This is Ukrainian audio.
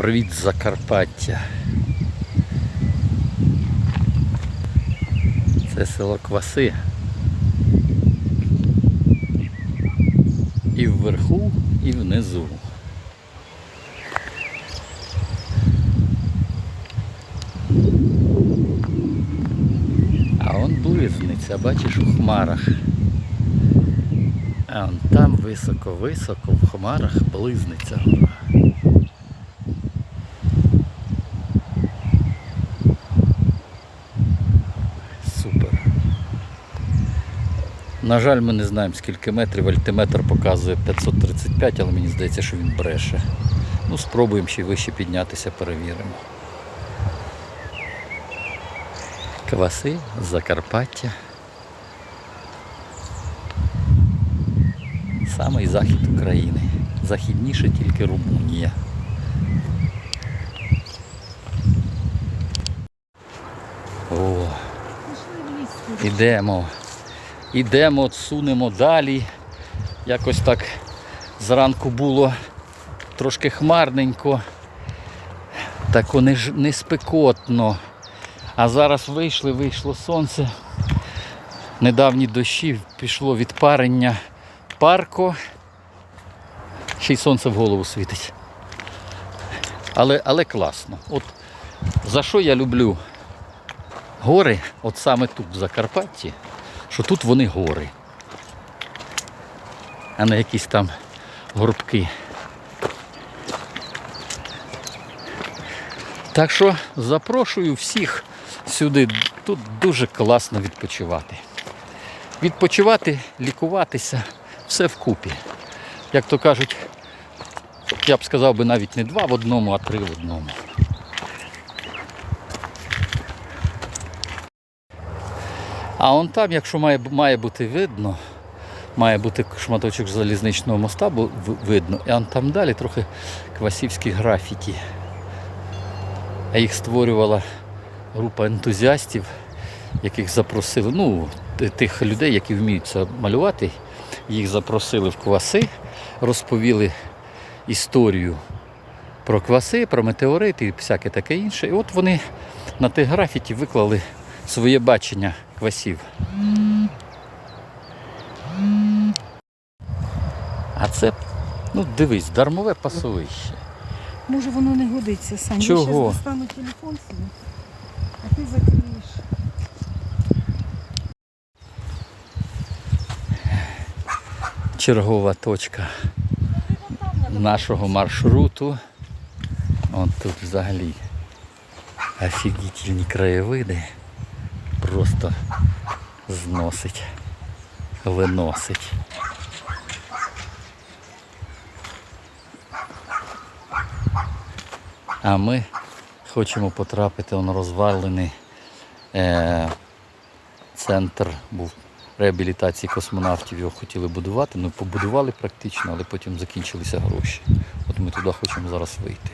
Привіт Закарпаття. Це село Кваси. І вверху, і внизу. А он близниця, бачиш, у хмарах. А он там високо-високо в хмарах близниця На жаль, ми не знаємо скільки метрів, альтиметр показує 535, але мені здається, що він бреше. Ну, спробуємо ще вище піднятися, перевіримо. Кваси, Закарпаття. Самий захід України. Західніше тільки Румунія. О, ідемо. Ідемо, сунемо далі. Якось так зранку було трошки хмарненько. Тако не, не спекотно. А зараз вийшли, вийшло сонце. Недавні дощі пішло відпарення парко. Ще й сонце в голову світить. Але, але класно. От за що я люблю гори, от саме тут, в Закарпатті, що тут вони гори, а не якісь там горбки. Так що запрошую всіх сюди. Тут дуже класно відпочивати. Відпочивати, лікуватися, все вкупі. Як то кажуть, я б сказав би навіть не два в одному, а три в одному. А он там, якщо має, має бути видно, має бути шматочок залізничного моста, бо видно, і он там далі трохи квасівські графіті. А їх створювала група ентузіастів, яких запросили, ну, тих людей, які вміють це малювати, їх запросили в кваси, розповіли історію про кваси, про метеорити і всяке таке інше. І от вони на тих графіті виклали своє бачення квасів. А це, ну дивись, дармове пасовище. Може воно не годиться, Сань. Чого? Я зараз достану телефон собі, а ти закриєш. Чергова точка нашого маршруту. От тут взагалі офігітельні краєвиди. Просто зносить, виносить. А ми хочемо потрапити на розвалений е, центр був реабілітації космонавтів. Його хотіли будувати. Ну, побудували практично, але потім закінчилися гроші. От ми туди хочемо зараз вийти.